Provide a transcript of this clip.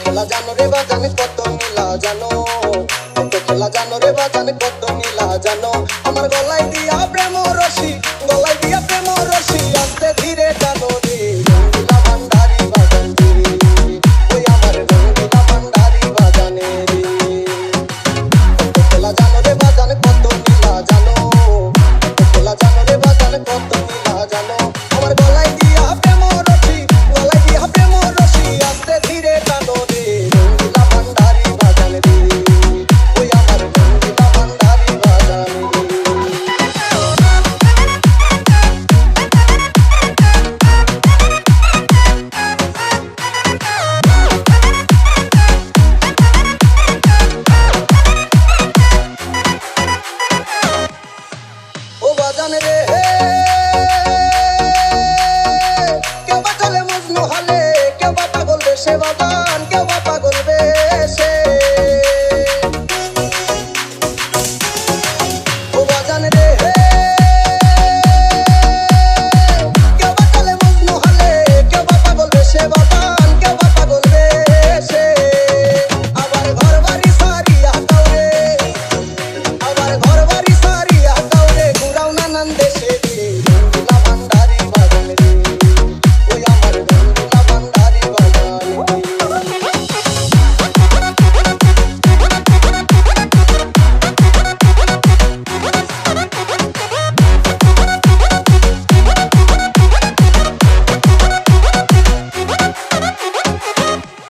খেলা জানো রে বাজানে কত মিলা জানো? কত খেলা জানো রে বাজানে কত মিলা জানো? আমার গলায় দিয়া প্রেম রশি গলায় দিয়া প্রেম রশি বাজান রে কেউ বা চলে মজনু হলে কেউ বা পাগল দেশে বাবা